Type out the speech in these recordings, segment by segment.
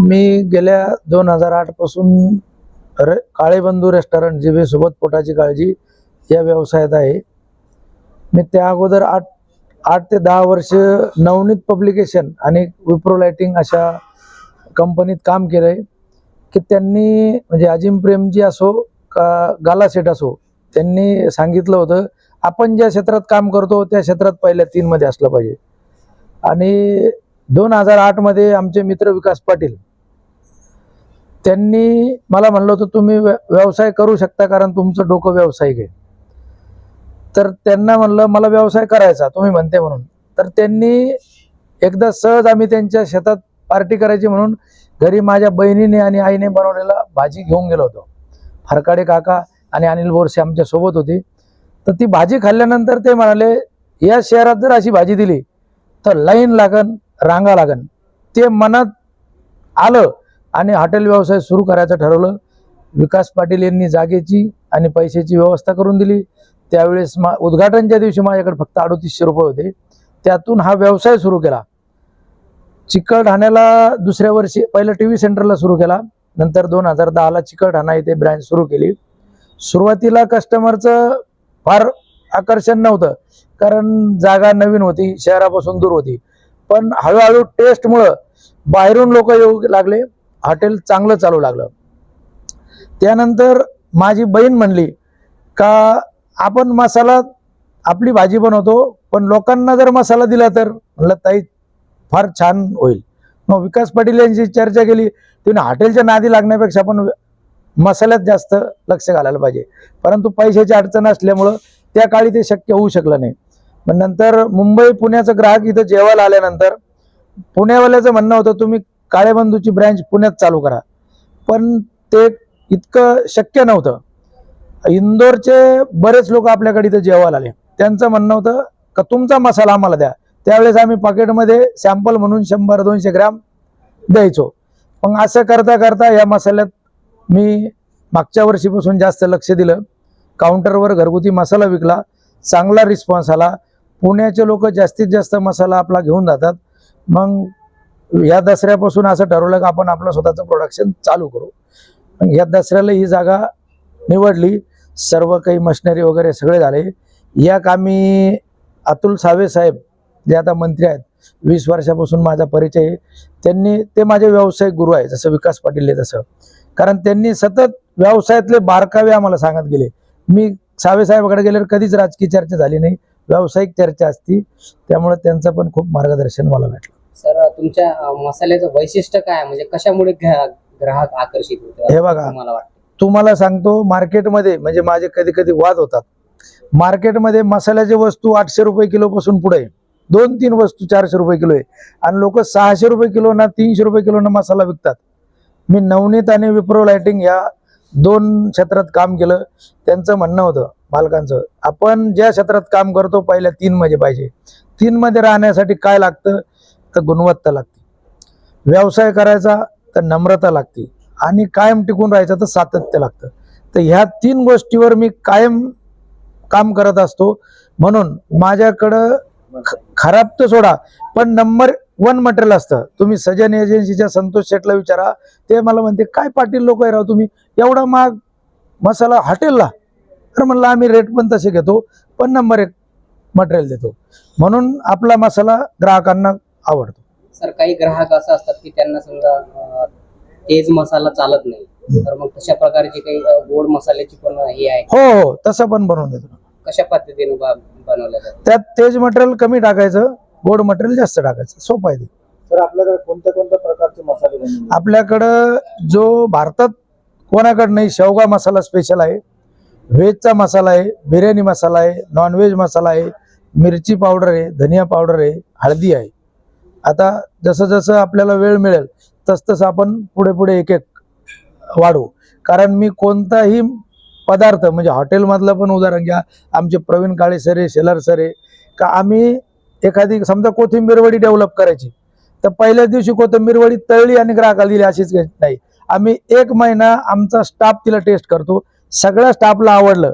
मी गेल्या दोन हजार आठपासून रे काळेबंधू रेस्टॉरंट जिबे सोबत पोटाची काळजी या व्यवसायात आहे. मी त्या अगोदर आठ आठ ते दहा वर्ष नवनीत पब्लिकेशन आणि विप्रो लाइटिंग अशा कंपनीत काम केलं आहे की त्यांनी म्हणजे अजिम प्रेमजी असो का गाला सेट असो त्यांनी सांगितलं होतं आपण ज्या क्षेत्रात काम करतो त्या क्षेत्रात पहिल्या तीनमध्ये असलं पाहिजे. आणि दोन हजार आठमध्ये आमचे मित्र विकास पाटील त्यांनी मला म्हणलं होतं तुम्ही व्य- व्यवसाय करू शकता कारण तुमचं डोकं व्यावसायिक आहे. तर त्यांना म्हणलं मला व्यवसाय करायचा तुम्ही म्हणते म्हणून. तर त्यांनी एकदा सहज आम्ही त्यांच्या शेतात पार्टी करायची म्हणून घरी माझ्या बहिणीने आणि आईने बनवलेला भाजी घेऊन गेलो होतो. फरकाडे काका आणि अनिल बोरसे आमच्यासोबत होती. तर ती भाजी खाल्ल्यानंतर ते म्हणाले या शहरात जर अशी भाजी दिली तर लाईन लागन रांगा लागन. ते मनात आलं आणि हॉटेल व्यवसाय सुरू करायचं ठरवलं. विकास पाटील यांनी जागेची आणि पैशाची व्यवस्था करून दिली. त्यावेळेस मा उद्घाटनच्या दिवशी माझ्याकडे फक्त अडोतीसशे रुपये होते. त्यातून हा व्यवसाय सुरू केला. चिकलठाण्याला दुसऱ्या वर्षी पहिलं टी व्ही सेंटरला सुरू केला. नंतर दोन हजार दहाला चिकलठाणा इथे ब्रँच सुरू केली. सुरुवातीला कस्टमरचं फार आकर्षण नव्हतं. कारण जागा नवीन होती शहरापासून दूर होती. पण हळूहळू टेस्टमुळं बाहेरून लोक येऊ लागले. हॉटेल चांगलं चालू लागलं. त्यानंतर माझी बहीण म्हणली का आपण मसाला आपली भाजी बनवतो पण लोकांना जर मसाला दिला तर? म्हटलं ताई फार छान होईल. मग विकास पाटील यांची चर्चा केली. तिने हॉटेलच्या नादी लागण्यापेक्षा आपण मसाल्यात जास्त लक्ष घालायला पाहिजे. परंतु पैशाची अडचण असल्यामुळं त्या काळी ते शक्य होऊ शकलं नाही. पण नंतर मुंबई पुण्याचं ग्राहक इथं जेवायला आल्यानंतर पुण्यावाल्याचं म्हणणं होतं तुम्ही काळेबंधूची ब्रँच पुण्यात चालू करा. पण ते इतकं शक्य नव्हतं. इंदोरचे बरेच लोक आपल्याकडे इथं जेवायला आले. त्यांचं म्हणणं होतं का तुमचा मसाला आम्हाला द्या. त्यावेळेस आम्ही पाकिटमध्ये सॅम्पल म्हणून शंभर दोनशे ग्रॅम द्यायचो. मग असं करता करता या मसाल्यात मी मागच्या वर्षीपासून जास्त लक्ष दिलं. काउंटरवर घरगुती मसाला विकला. चांगला रिस्पॉन्स आला. पुण्याचे लोक जास्तीत जास्त मसाला आपला घेऊन जातात. मग या दसऱ्यापासून असं ठरवलं की आपण आपलं स्वतःचं प्रोडक्शन चालू करू. मग या दसऱ्याला ही जागा निवडली. सर्व काही मशिनरी वगैरे सगळे झाले. या कामी अतुल सावे साहेब जे आता मंत्री आहेत वीस वर्षापासून माझा परिचय आहे. त्यांनी ते माझे व्यावसायिक गुरु आहे जसं विकास पाटील आहे तसं. कारण त्यांनी सतत व्यवसायातले बारकावे आम्हाला सांगत गेले. मी सावे साहेबाकडे गेल्यावर कधीच राजकीय चर्चा झाली नाही. व्यावसायिक चर्चा असती त्यामुळे त्यांचं पण खूप मार्गदर्शन मला भेटलं सर तुमच्या मसाल्याचं वैशिष्ट्य काय? म्हणजे कशामुळे ग्रा- ग्राहक आकर्षित होते हे बघा. तुम्हाला वाटतं तुम्हाला सांगतो मार्केटमध्ये म्हणजे माझे कधी कधी वाद होतात मार्केटमध्ये मसाल्याची वस्तू आठशे रुपये किलो पासून पुढे. दोन तीन वस्तू चारशे रुपये किलो आहे आणि लोक सहाशे रुपये किलो ना तीनशे रुपये किलो ना मसाला विकतात मी नवनीत आणि विप्रो लाइटिंग या दोन क्षेत्रात काम केलं त्यांचं म्हणणं होतं मालकांचं आपण ज्या क्षेत्रात काम करतो पहिल्या तीन मध्ये पाहिजे. तीन मध्ये राहण्यासाठी काय लागतं? तर गुणवत्ता लागते. व्यवसाय करायचा तर नम्रता लागते. आणि कायम टिकून राहायचं तर सातत्य लागतं. तर ह्या तीन गोष्टीवर मी कायम काम करत असतो. म्हणून माझ्याकडं ख- खराब तर सोडा पण नंबर वन मटेरियल असतं. तुम्ही सजन एजन्सीच्या संतोष शेटला विचारा. ते मला म्हणते काय पाटील लोक आहे राव तुम्ही? एवढा महाग मसाला हॉटेलला. तर म्हणलं आम्ही रेट पण तसे घेतो पण नंबर एक मटेरियल देतो. म्हणून आपला मसाला ग्राहकांना आवडतो. सर काही ग्राहक असं असतात की त्यांना समजा तेज मसाला चालत नाही. तर मग तशा प्रकारचे काही गोड मसाल्याची पण हे आहे. हो हो तसं पण बनवून देतो. कशा पद्धतीने ब- बनवल्या जातात त्यात तेज मटेरियल कमी टाकायचं गोड मटेरियल जास्त टाकायचं सोपं आहे ते. सर आपल्याकडे कोणत्या कोणत्या प्रकारचे मसाले बनवले आपल्याकडं जो भारतात कोणाकडं नाही शेवगा मसाला स्पेशल आहे व्हेजचा मसाला आहे बिर्याणी मसाला आहे नॉनव्हेज मसाला आहे मिरची पावडर आहे धनिया पावडर आहे हळदी आहे. आता जसं जसं आपल्याला वेळ मिळेल तसतसं आपण पुढे पुढे एक एक वाढवू. कारण मी कोणताही पदार्थ म्हणजे हॉटेलमधलं पण उदाहरण घ्या आमचे प्रवीण काळे सर शेलार सर का आम्ही एखादी समजा कोथिंबीरवडी डेव्हलप करायची तर पहिल्याच दिवशी कोथिंबीरवडी तळली आणि ग्राहकाला दिली अशीच नाही. आम्ही एक महिना आमचा स्टाफ तिला टेस्ट करतो. सगळ्या स्टाफला आवडलं.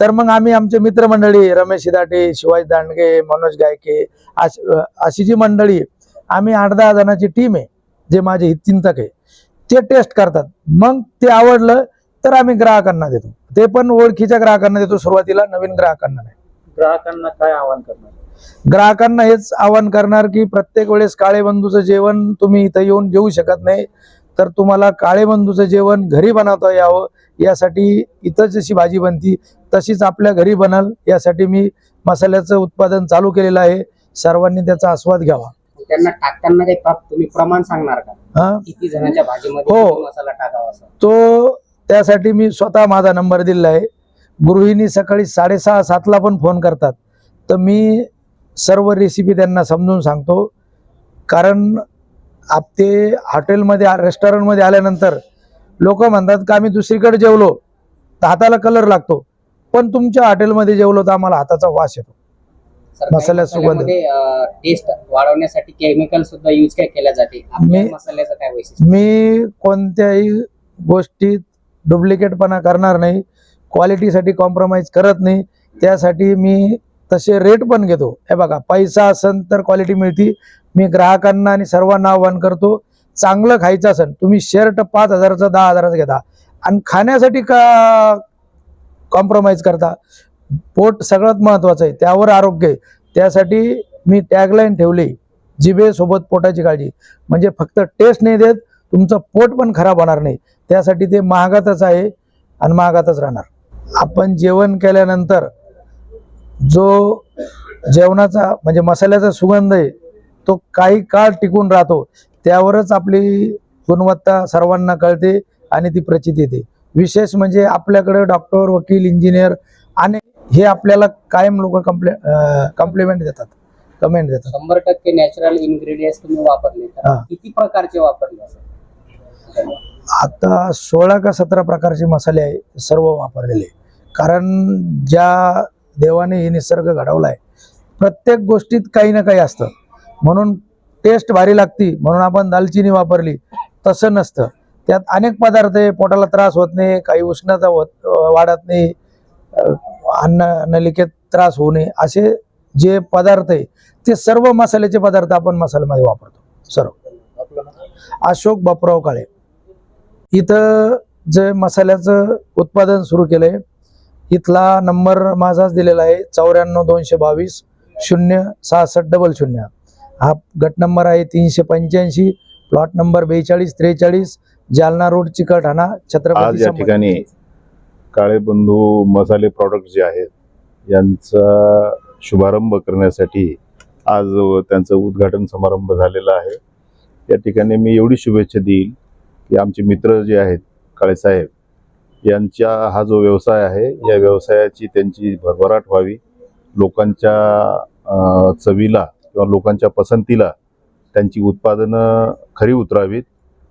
तर मग आम्ही आमचे मित्रमंडळी रमेश दाटे शिवाजी दांडगे मनोज गायके अशी जी मंडळी आम्ही आठ दहा जणांची टीम आहे जे माझे हितचिंतक आहे ते टेस्ट करतात. मग ते आवडलं तर आम्ही ग्राहकांना देतो. ते पण ओळखीच्या ग्राहकांना देतो सुरुवातीला नवीन ग्राहकांना नाही. ग्राहकांना काय आवाहन करणार? ग्राहकांना हेच आवाहन करणार की प्रत्येक वेळेस काळे बंधूचं जेवण तुम्ही इथं येऊन जेवू शकत नाही. तर तुम्हाला काळे बंधूचं जेवण घरी बनवता यावं यासाठी इथं जशी भाजी बनती तशीच आपल्या घरी बनल यासाठी मी मसाल्याचं उत्पादन चालू केलेलं आहे. सर्वांनी त्याचा आस्वाद घ्यावा. त्यांना टाकताना काही तुम्ही प्रमाण सांगणार का? हा? किती जणांच्या भाजीमध्ये हो. मसाला टाकावा तो त्यासाठी मी स्वतः माझा नंबर दिलेला आहे. गृहिणी सकाळी साडेसहा सातला पण फोन करतात. तर मी सर्व रेसिपी त्यांना समजून सांगतो. कारण आप ते हॉटेलमध्ये रेस्टॉरंटमध्ये आल्यानंतर लोक म्हणतात का आम्ही दुसरीकडे जेवलो तर हाताला कलर लागतो. पण तुमच्या हॉटेलमध्ये जेवलो तर आम्हाला हाताचा वास येतो. मसाल्यात सुगंध. टेस्ट वाढवण्यासाठी केमिकल सुद्धा युज काय केल्या जाते? मी- मसाल्याचं काय वैशिष्ट्य? मी कोणत्याही गोष्टीत डुप्लिकेटपणा करणार नाही. क्वालिटीसाठी कॉम्प्रोमाइज करत नाही. त्यासाठी मी तसे रेट पण घेतो. हे बघा पैसा असन तर क्वालिटी मिळती. मी ग्राहकांना आणि सर्वांना आव्हान करतो चांगलं खायचं असन तुम्ही शर्ट पाच हजाराचा दहा हजाराचा घेता. आणि खाण्यासाठी का कॉम्प्रोमाइज करता? पोट सगळ्यात महत्वाचं आहे त्यावर आरोग्य आहे. त्यासाठी मी टॅगलाईन ठेवली जिभेसोबत पोटाची काळजी. म्हणजे फक्त टेस्ट नाही देत तुमचं पोट पण खराब होणार नाही. त्यासाठी ते महागातच आहे आणि महागातच राहणार. आपण जेवण केल्यानंतर जो जेवणाचा म्हणजे मसाल्याचा सुगंध आहे तो काही काळ टिकून राहतो त्यावरच आपली गुणवत्ता सर्वांना कळते आणि ती प्रचिती येते विशेष म्हणजे आपल्याकडे डॉक्टर वकील इंजिनियर आणि हे आपल्याला कायम लोक कम्प्ले कम्प्लिमेंट देतात कमेंट देतात शंभर टक्के नॅचरल इन्ग्रेडियंट्स तुम्ही वापरले. किती प्रकारचे वापरले आता सोळा का सतरा प्रकारचे मसाले सर्व वापरलेले. कारण ज्या देवाने हे निसर्ग घडवला आहे प्रत्येक गोष्टीत काही ना काही असतं. म्हणून टेस्ट भारी लागती. म्हणून आपण दालचिनी वापरली. तसं नसतं. त्यात अनेक पदार्थ आहे. पोटाला त्रास होत नाही. काही उष्णता होत वाढत नाही. अन्न नलिकेत त्रास होऊ नये. असे जे पदार्थ आहे ते सर्व मसाल्याचे पदार्थ आपण मसाल्यामध्ये वापरतो. सर्व. अशोक बापराव काळे. इथं जे मसाल्याचं उत्पादन सुरू केलंय इथला नंबर माझाच दिलेला आहे चौऱ्याण्णव दोनशे बावीस शून्य सहासष्ट डबल शून्य. हा गट नंबर आहे तीनशे पंच्याऐंशी प्लॉट नंबर बेचाळीस त्रेचाळीस जालना रोड चिकलठाणा छत्रपती या ठिकाणी काळे बंधू मसाले प्रॉडक्ट जे आहेत यांचा शुभारंभ करण्यासाठी आज त्यांचं उद्घाटन समारंभ झालेला आहे. या ठिकाणी मी एवढी शुभेच्छा देईल की आमचे मित्र जे आहेत काळेसाहेब यांचा हा जो व्यवसाय आहे या व्यवसायाची त्यांची भरभराट व्हावी. लोकांच्या चवीला किंवा लोकांच्या पसंतीला त्यांची उत्पादनं खरी उतरावीत.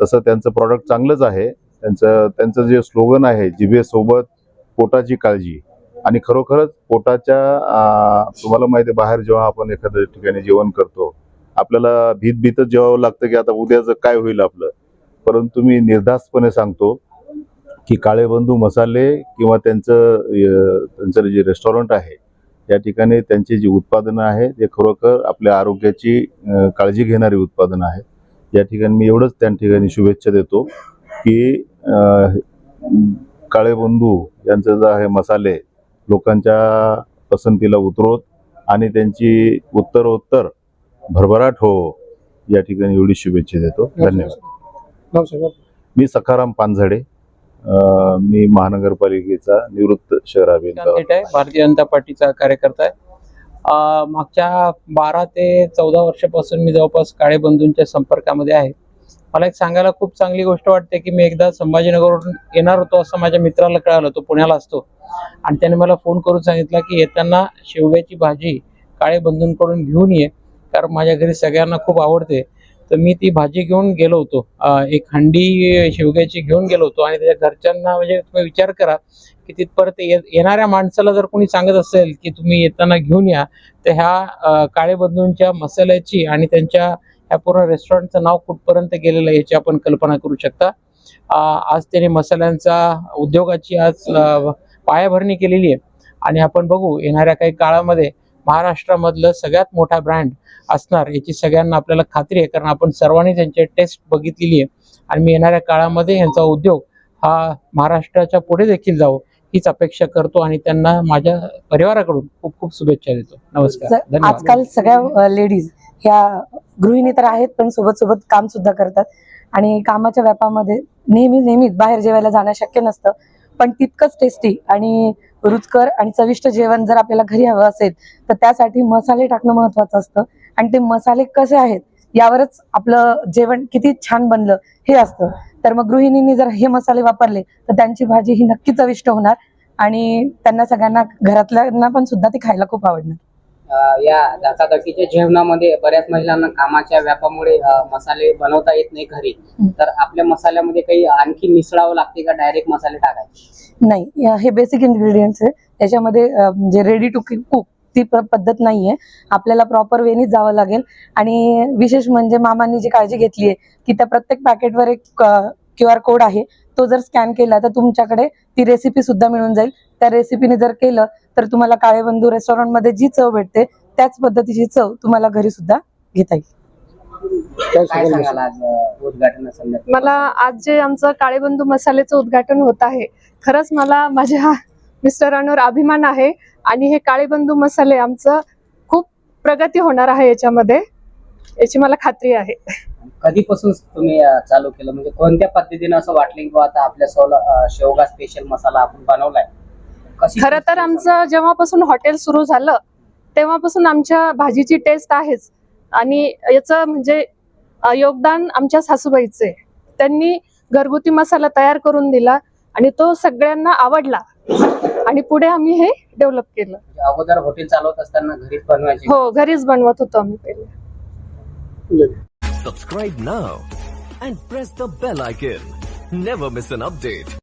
तसं त्यांचं प्रॉडक्ट चांगलंच आहे. त्यांचं त्यांचं जे स्लोगन आहे जिभेसोबत पोटाची काळजी. आणि खरोखरच पोटाच्या तुम्हाला माहिती आहे बाहेर जेव्हा आपण एखाद्या ठिकाणी जेवण करतो आपल्याला भीत भीतच जेवावं लागतं की आता उद्याचं काय होईल आपलं. परंतु मी निर्धास्तपणे सांगतो की काळेबंधू मसाले किंवा त्यांचं त्यांचं जे रेस्टॉरंट आहे या ठिकाणी त्यांची जी उत्पादनं आहे ते खरोखर आपल्या आरोग्याची काळजी घेणारी उत्पादनं आहेत. या ठिकाणी मी एवढंच त्या ठिकाणी शुभेच्छा देतो की अ, काळे बंधू यांचं जे आहे मसाले लोकांच्या पसंतीला उतरवत आणि त्यांची उत्तरोत्तर भरभराट हो या ठिकाणी एवढी शुभेच्छा देतो. धन्यवाद. मी सखाराम पानझडे. मी महानगरपालिकेचा निवृत्त शहर आहे भारतीय जनता पार्टीचा कार्यकर्ता आहे. मागच्या बारा ते चौदा वर्षापासून मी जवळपास काळे बंधूंच्या संपर्कामध्ये आहे. मला एक सांगायला खूप चांगली गोष्ट वाटते की मी एकदा संभाजीनगरवरून येणार होतो असं माझ्या मित्राला कळालं तो पुण्याला असतो. आणि त्याने मला फोन करून सांगितलं की येताना शेवग्याची भाजी काळे बंधूंकडून घेऊन ये कारण माझ्या घरी सगळ्यांना खूप आवडते. तर मी ती भाजी घेऊन गेलो होतो. एक हंडी शेवग्याची घेऊन गेलो होतो. आणि त्याच्या घरच्यांना म्हणजे तुम्ही विचार करा की तिथपर्यंत ये- येणाऱ्या माणसाला जर कोणी सांगत असेल की तुम्ही येताना घेऊन या तर ह्या काळे बंधूंच्या मसाल्याची आणि त्यांच्या ह्या पूर्ण रेस्टॉरंटचं नाव कुठपर्यंत गेलेलं आहे याची आपण कल्पना करू शकता. आज त्याने मसाल्यांचा उद्योगाची आज पायाभरणी केलेली आहे. आणि आपण बघू येणाऱ्या काही काळामध्ये महाराष्ट्रामधलं सगळ्यात मोठा ब्रँड असणार याची सगळ्यांना आपल्याला खात्री आहे. कारण आपण सर्वांनी त्यांची टेस्ट बघितलेली आहे. आणि मी येणाऱ्या काळामध्ये यांचा उद्योग हा महाराष्ट्राच्या पुढे देखील जावं हीच अपेक्षा करतो. आणि त्यांना माझ्या परिवाराकडून खूप खूप शुभेच्छा देतो. नमस्कार. आजकाल सगळ्या लेडीज ह्या गृहिणी तर आहेत पण सोबत सोबत काम सुद्धा करतात. आणि कामाच्या व्यापामध्ये नेहमी नेहमीच बाहेर जेवायला जाणं शक्य नसतं. पण तितकंच टेस्टी आणि रुचकर आणि चविष्ट जेवण जर आपल्याला घरी हवं असेल तर त्यासाठी मसाले टाकणं महत्वाचं असतं. आणि ते मसाले कसे आहेत यावरच आपलं जेवण किती छान बनलं हे असतं. तर मग गृहिणींनी जर हे मसाले वापरले तर त्यांची भाजी ही नक्की चविष्ट होणार. आणि त्यांना सगळ्यांना घरातल्यांना पण सुद्धा ती खायला खूप आवडणार. या धकाधकीच्या जेवणामध्ये बऱ्याच महिलांना कामाच्या व्यापामुळे मसाले बनवता येत नाही घरी. तर आपल्या मसाल्यामध्ये काही आणखी मिसळावं लागते का? डायरेक्ट मसाले टाकायचे? नाही. हे बेसिक इन्ग्रेडियंट्स आहे. त्याच्यामध्ये म्हणजे रेडी टू कुक ती प- पद्धत नाहीये. आपल्याला प्रॉपर वेनीच जावं लागेल. आणि विशेष म्हणजे मामांनी जी काळजी घेतली आहे की त्या प्रत्येक पॅकेटवर एक क्यू आर कोड आहे. तो जर स्कॅन केला तर तुमच्याकडे ती रेसिपी सुद्धा मिळून जाईल. त्या रेसिपीने जर केलं तर तुम्हाला काळेबंधू रेस्टॉरंटमध्ये जी चव भेटते त्याच पद्धतीची चव तुम्हाला घरी सुद्धा घेता येईल. काय सांगाल आज उद्घाटन मला आज जे आमचं काळेबंधू मसाल्याचं उद्घाटन होत आहे खरंच मला माझ्या मिस्टरांवर अभिमान आहे आणि हे काळेबंधू मसाले आमचं खूप प्रगती होणार आहे याच्यामध्ये याची मला खात्री आहे. कधीपासून तुम्ही अं, चालू केलं? म्हणजे कोणत्या पद्धतीने असं वाटलं की बुवा आता आपल्या सोला अं, शेवगा स्पेशल मसाला आपण बनवलाय? कशी खरं तर आमचं जेव्हापासून हॉटेल सुरू झालं तेव्हापासून आमच्या भाजीची टेस्ट आहेच. आणि याचं म्हणजे योगदान आमच्या सासूबाईचे. त्यांनी घरगुती मसाला तयार करून दिला आणि तो सगळ्यांना आवडला. आणि पुढे आम्ही हे डेव्हलप केलं. म्हणजे अगोदर हॉटेल चालवत असताना घरीच बनवायचे. हो घरीच बनवत होतो आम्ही पहिले. Subscribe now and press the bell icon. Never miss an update.